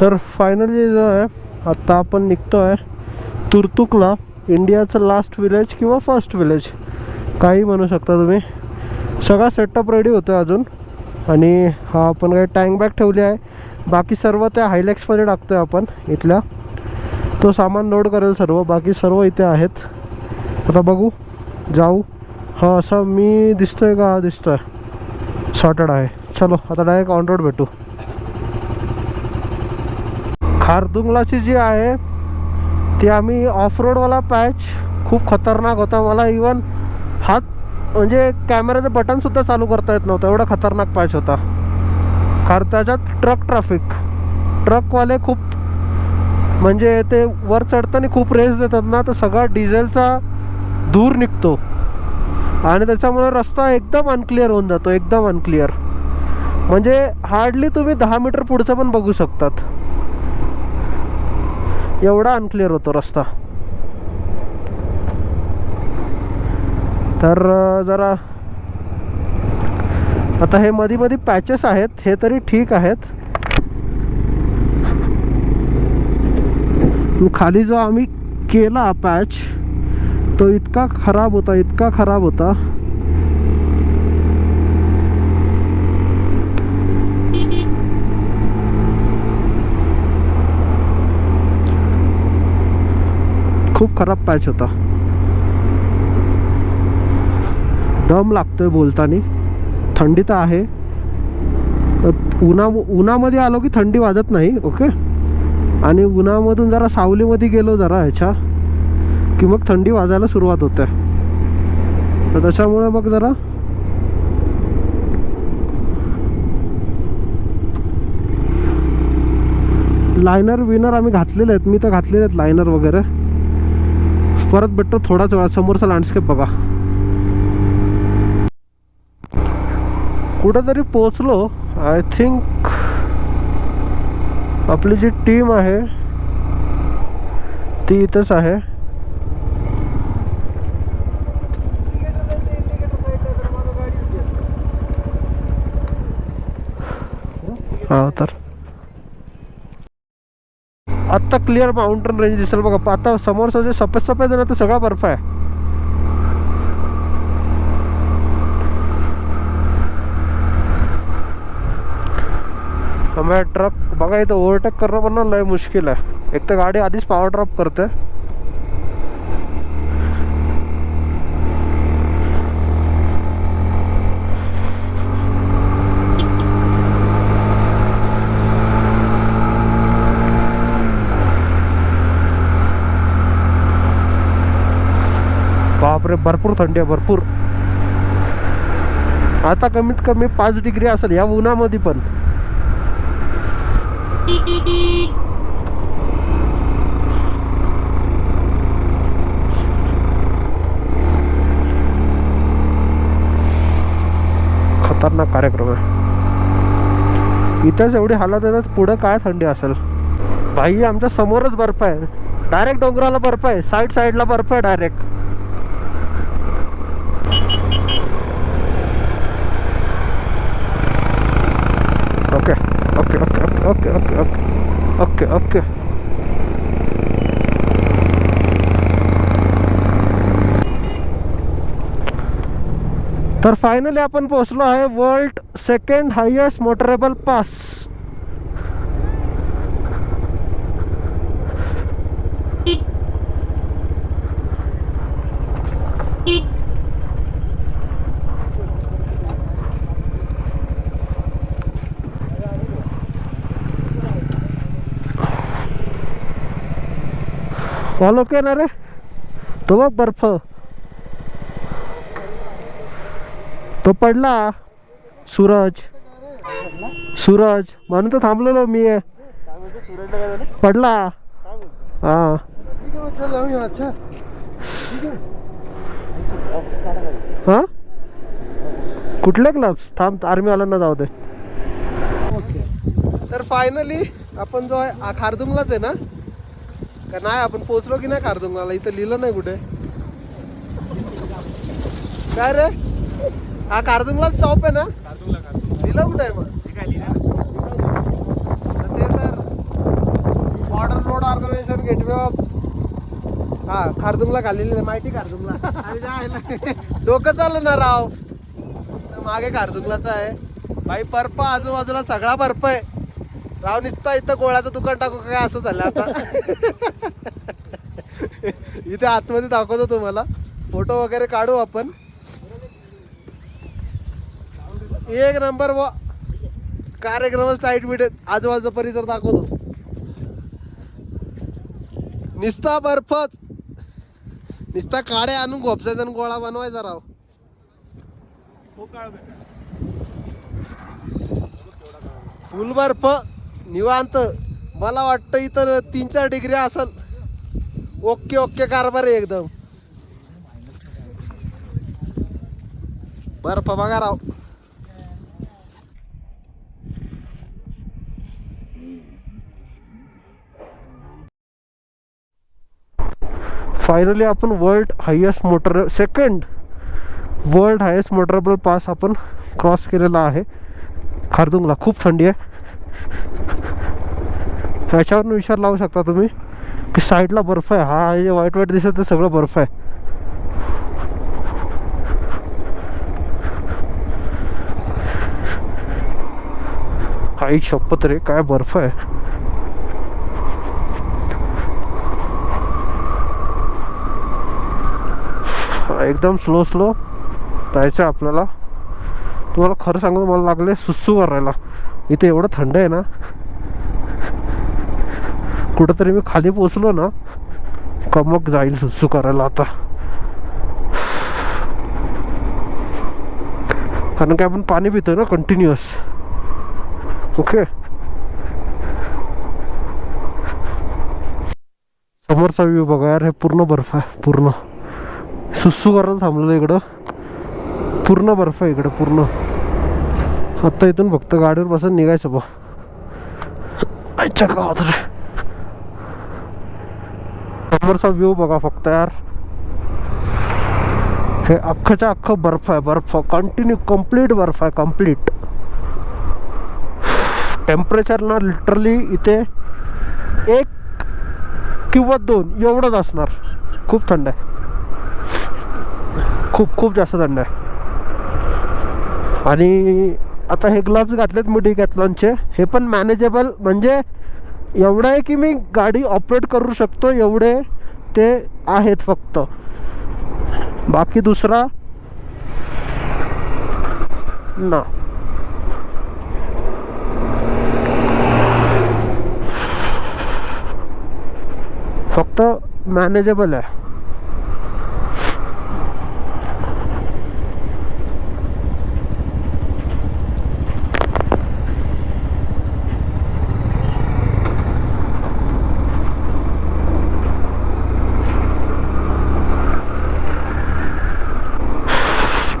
तर फायनली जो आहे आत्ता आपण निघतो आहे तुर्तुकला इंडियाचं लास्ट विलेज किंवा फर्स्ट विलेज काही म्हणू शकता तुम्ही. सगळा सेटअप रेडी होतो आहे अजून. आणि हा आपण काही टँक बॅग ठेवली आहे. बाकी सर्व त्या हायलॅक्समध्ये टाकतो आहे आपण इथल्या. तो सामान लोड करेल सर्व. बाकी सर्व इथे आहेत. आता बघू. जाऊ. हा असा मी दिसतोय का? हा दिसतोय. सॉर्टेड आहे. चलो आता डायरेक्ट ऑन रोड भेटू. खारदुंगलाची जी आहे ती आम्ही ऑफ रोडवाला पॅच खूप खतरनाक होता. मला इवन हात म्हणजे कॅमेऱ्याचं बटनसुद्धा चालू करता येत नव्हतं. एवढा खतरनाक पॅच होता. कारण त्याच्यात ट्रक ट्रॅफिक ट्रकवाले खूप म्हणजे ते वर चढताना खूप रेस देतात ना तर सगळा डिझेलचा धूर निघतो. आणि त्याच्यामुळे रस्ता एकदम अनक्लिअर होऊन जातो. एकदम अनक्लिअर म्हणजे हार्डली तुम्ही दहा मीटर पुढचं पण बघू शकतात. एवढा अनक्लिअर होतो रस्ता. तर जरा आता हे मध्ये मध्ये पॅचेस आहेत हे तरी ठीक आहेत. खाली जो आम्ही केला पॅच तो इतका खराब होता इतका खराब होता. खूप खराब पॅच होता. दम लागतोय बोलतानी. थंडी तर आहे. तर उन्हा उन्हामध्ये आलो की थंडी वाजत नाही ओके? आणि उन्हामधून जरा सावलीमध्ये गेलो जरा ह्याच्या की मग थंडी वाजायला सुरुवात होते. तर त्याच्यामुळे मग जरा लायनर विनर आम्ही घातलेले आहेत. मी तर घातलेले आहेत लायनर वगैरे. परत भेटतो थोडाच वेळा, समोरचा लँडस्केप बघा. कुठेतरी पोचलो आय थिंक आपली जी टीम आहे, ती इथंच आहे. हा, तर आत्ता क्लियर माउंटेन रेंज दिसेल बघा. आता समोरचं जे सफ़ेद सफ़ेद आहे ना तो सगळा बर्फ़ आहे. हमें ट्रक बघा, इथं ओव्हरटेक करणं पण लय मुश्किल आहे. एक तर गाडी आधीच पावर ड्रॉप करते. बापरे भरपूर थंडी आहे भरपूर. आता कमीत कमी पाच डिग्री असेल या उन्हामध्ये पण. खतरनाक कार्यक्रम आहे. इथंच एवढी हालत येतात पुढं काय थंडी असेल? भाई आमच्या समोरच बर्फ आहे. डायरेक्ट डोंगराला बर्फ आहे. साईड साईडला बर्फ आहे direct okay okay okay okay okay okay okay okay तर फायनली आपण पोहोचलो आहे world second highest motorable pass follow केला रे तो बघ बर्फ तो पडला सूरज सूरज म्हणून तर थांबलेलो मी पडला हा हा कुठले क्लब्स थांब आर्मीवाल्यांना जाऊ दे. तर फायनली आपण जो आहे खारदुमलाच खारदुंगलाच आहे ना का नाही आपण पोचलो की नाही खारदुंगला इथं लिहिलं नाही कुठे? काय रे? हा खारदुंगला स्टॉप आहे ना? लिहिलं कुठे आहे मग? तर ते तर गेटवे ऑफ हा खारदुंगला खाल्लेली नाही माहिती खारदुंगला ना डोकं चाललं ना राव? मागे खारदुमलाच आहे. भाई बर्फ आजूबाजूला सगळा बर्फ आहे. राव निसता इथं गोळ्याचं दुकान टाकू का? काय असं झालं आता? इथे आतमध्ये दाखवतो तुम्हाला. फोटो वगैरे काढू आपण. एक नंबर व कार्यक्रमच टाईट मिळेल आजूबाजूचा परिसर दाखवतो. निस्ता बर्फच. निस्ता काडे आणून घोपसायचा आणि गोळा बनवायचा राव. फुल बर्फ. निवांत. मला वाटतं इथं तीन चार डिग्री असल. ओके ओके कारभार आहे एकदम. बर्फ बघा राव. फायनली आपण world highest motor second world highest motorable pass आपण क्रॉस केलेला आहे. खारदुंगला खूप थंडी आहे. ह्याच्यावरून विचार लावू शकता तुम्ही? की साईडला बर्फ आहे. हा हे जे वाईट वाईट दिसत ते सगळं बर्फ आहे. हा शपथ रे काय बर्फ आहे. एकदम स्लो स्लो जायचं आहे आपल्याला. तुम्हाला खरं सांगू मला लागले सुस्सू करायला इथे एवढं थंड आहे ना. कुठंतरी मी खाली पोचलो ना कमक जाईल सुसू करायला आता. कारण की आपण पाणी पितोय ना कंटिन्युअस ओके समोरचा व्ह्यू बघा यार हे पूर्ण बर्फ आहे पूर्ण. सुसू करायला थांबलेलं इकडं. पूर्ण बर्फ आहे इकडं पूर्ण. आता इथून फक्त गाडीवर बसून निघायचं बा. आजच्या गावात समोरचा व्ह्यू बघा फक्त यार. हे अख्खच्या अख्खं बर्फ आहे बर्फ. कंटिन्यू कंप्लीट बर्फ आहे कंप्लीट टेम्परेचर ना लिटरली इथे एक किंवा दोन एवढंच असणार. खूप थंड आहे. खूप खूप जास्त थंड आहे. आणि आता हे ग्लव्स घातलेत मी डिकॅथलॉनचे हे पण मॅनेजेबल म्हणजे एवढं आहे की मी गाडी ऑपरेट करू शकतो एवढे ते आहेत फक्त. बाकी दुसरा? ना. फक्त मॅनेजेबल आहे.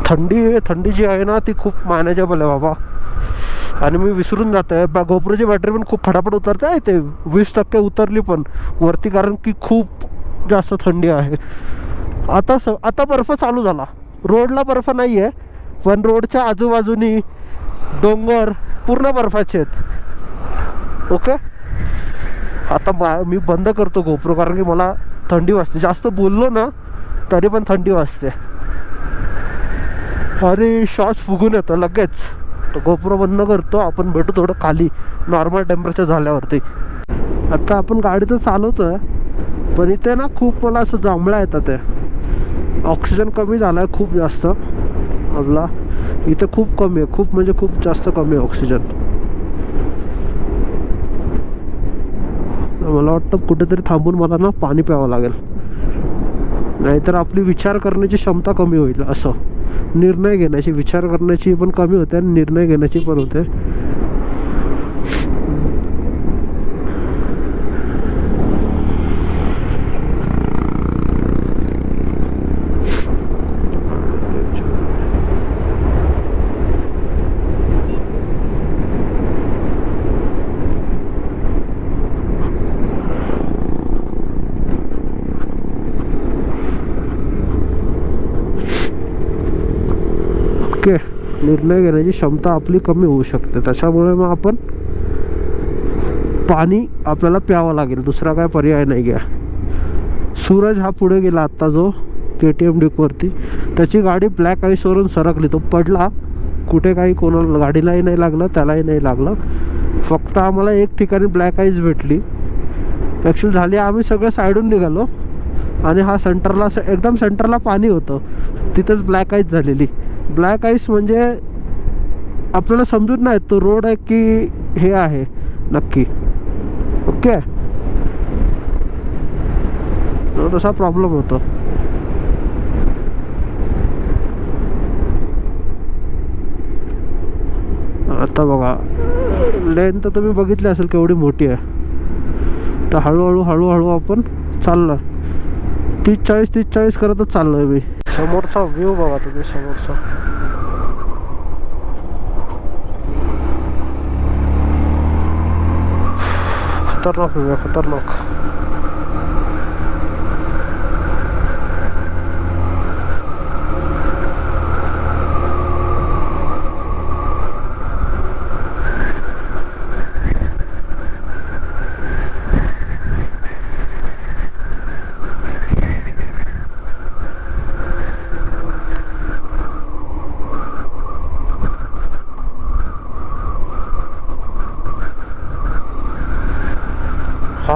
थंडी थंडी जी आहे ना ती खूप मॅनेजेबल आहे बाबा. आणि मी विसरून जातो आहे बा गोप्रोची बॅटरी पण खूप फटाफट उतरते. आहे ते वीस टक्के उतरली पण वरती कारण की खूप जास्त थंडी आहे. आता स आता बर्फ चालू झाला. रोडला बर्फ नाही आहे पण रोडच्या आजूबाजूनी डोंगर पूर्ण बर्फाचे आहेत. ओके? आता मा मी बंद करतो गोप्रो कारण की मला थंडी वाजते. जास्त बोललो ना तरी पण थंडी वाजते. अरे श्वास फुगून येतो लगेच. तो गोप्रो बंद करतो आपण भेटू थोडं खाली नॉर्मल टेम्परेचर झाल्यावरती. आता आपण गाडी तर चालवतो आहे पण इथे ना खूप मला असं जांभळा येतात आहे ऑक्सिजन कमी झाला आहे खूप जास्त. आपला इथे खूप कमी आहे खूप म्हणजे खूप जास्त कमी आहे ऑक्सिजन. मला वाटतं कुठेतरी थांबून मला ना पाणी प्यावं लागेल. नाहीतर आपली विचार करण्याची क्षमता कमी होईल असं. निर्णय घेण्याची विचार करण्याची पण कमी होते आणि निर्णय घेण्याची पण होते ओके निर्णय घेण्याची क्षमता आपली कमी होऊ शकते. त्याच्यामुळे मग आपण पाणी आपल्याला प्यावं लागेल. दुसरा काय पर्याय नाही घ्या. सूरज हा पुढे गेला आत्ता जो के टी एम डिकवरती त्याची गाडी ब्लॅक आईसवरून सरकली. तो पडला. कुठे काही कोणाला गाडीलाही नाही लागलं त्यालाही नाही लागलं. फक्त आम्हाला एक ठिकाणी ब्लॅक आईज भेटली. ॲक्च्युली झाली आम्ही सगळं साईडून निघालो. आणि हा सेंटरला एकदम सेंटरला पाणी होतं. तिथंच ब्लॅक आईज झालेली. ब्लॅक आईस म्हणजे आपल्याला समजूत नाही तो रोड आहे की हे आहे. नक्की. ओके तसा प्रॉब्लेम होतो. आता बघा. लेन तर तुम्ही बघितली असेल केवढी मोठी आहे. तर हळूहळू हळूहळू आपण चाललं तीस चाळीस तीस चाळीस करतच चाललोय मी. समोरचा व्ह्यू बघा तुम्ही समोरचा खतरनाक व्ह्यू आहे खतरनाक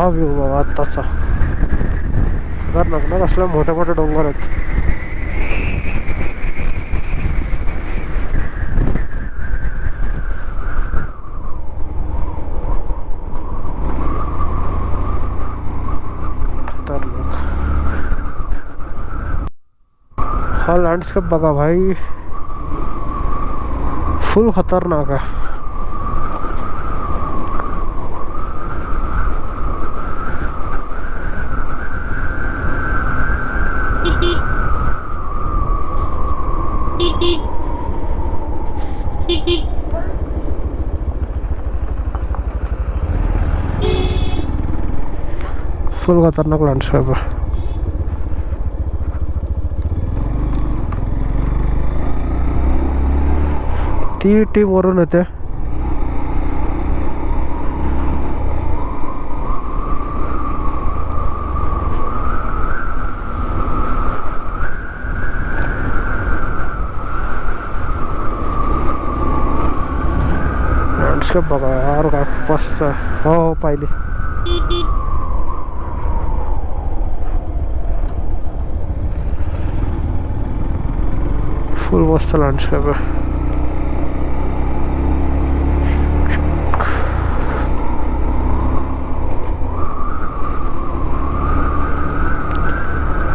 हा व्ह्यू बघा आत्ताचा खतरनाक ना कसल्या मोठे मोठे डोंगर आहेत. हा लँडस्केप बघा भाई. फुल खतरनाक आहे. फुल खतरनाक लँडस्केप आहे ती टीम वरून येते. लँडस्केप बघा यार काय मस्त. आहे. हो हो पाहिली फुल मस्त लँडस्केप आहे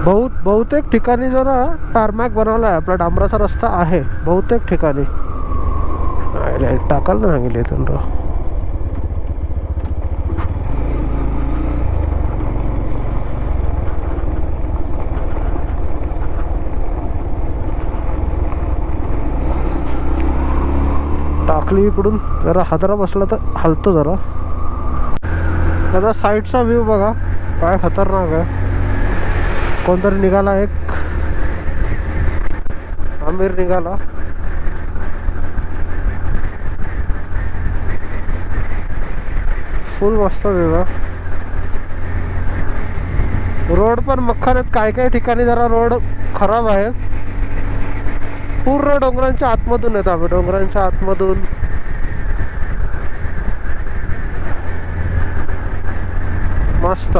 बहुत बहुतेक ठिकाणी जो ना टारमॅक बनवला आहे आपला डांबराचा रस्ता आहे. बहुतेक ठिकाणी. टाकायला टाकाल ना सांगितले इथून राव इकडून जरा हादरा बसला तर हलतो जरा. त्याचा साईडचा व्ह्यू बघा काय खतरनाक आहे. कोणतरी निघाला एक. आमिर निघाला. फुल मस्त वेगळा रोड पण मख्खर आहेत. काय काय ठिकाणी जरा रोड खराब आहेत. पूर्ण डोंगरांच्या आतमधून येत आम्ही डोंगरांच्या आतमधून. मस्त.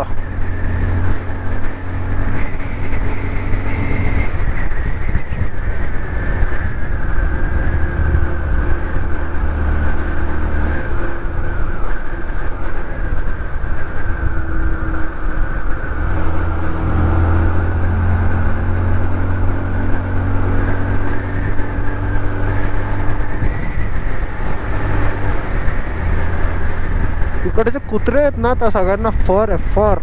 इकडे जे कुत्रे आहेत ना त्या सगळ्यांना फर आहे फर.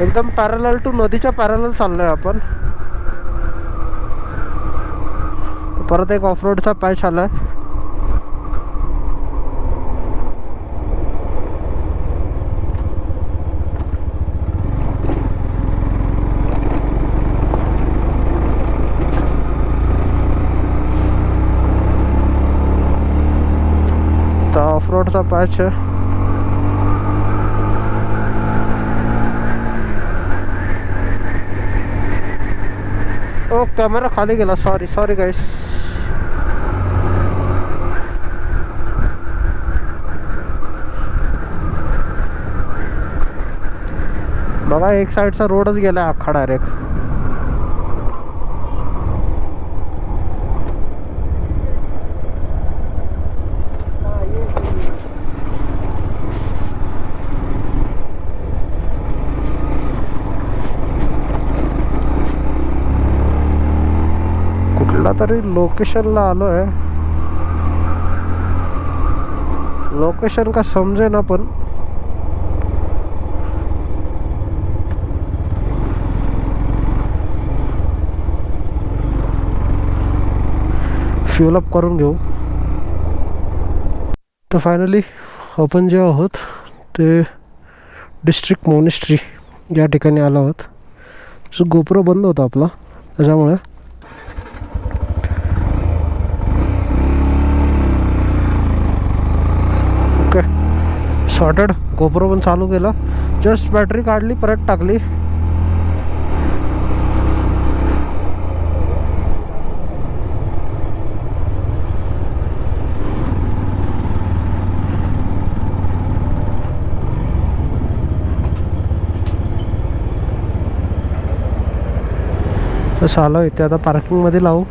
एकदम पॅरल टू नदीच्या पॅरल चाललोय आपण. परत एक ऑफ रोडचा पॅच आलाय. आहे ओ कॅमेरा खाली गेला सॉरी सॉरी गाईस बघा एक साईडचा रोडच गेला अख्खा डायरेक्ट तरी लोकेशनला आलो आहे. लोकेशन का समजे ना पण. फ्युल अप करून घेऊ. तर फायनली आपण जे आहोत ते डिस्ट्रिक्ट मोनिस्ट्री या ठिकाणी आलो आहोत. सो गोप्रो बंद होता आपला त्याच्यामुळे ओके सॉर्टेड गोप्रो पण चालू केला. जस्ट बॅटरी काढली परत टाकली. तसं आलो इथे आता पार्किंगमध्ये लावू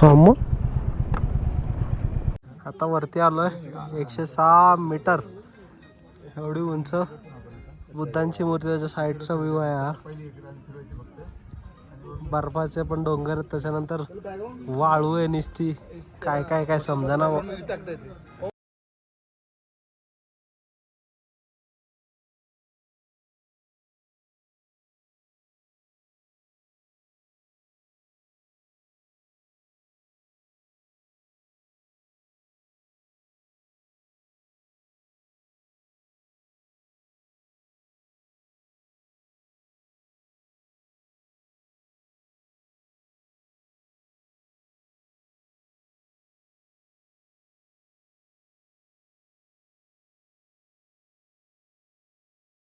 हा मग आता आलो आलोय. एकशे सहा मीटर. एवढी उंच. बुद्धांची मूर्ती त्याच्या साईडचा व्ह्यू आहे हा. बर्फाचे पण डोंगर त्याच्यानंतर वाळू आहे निसती. काय काय काय समजा ना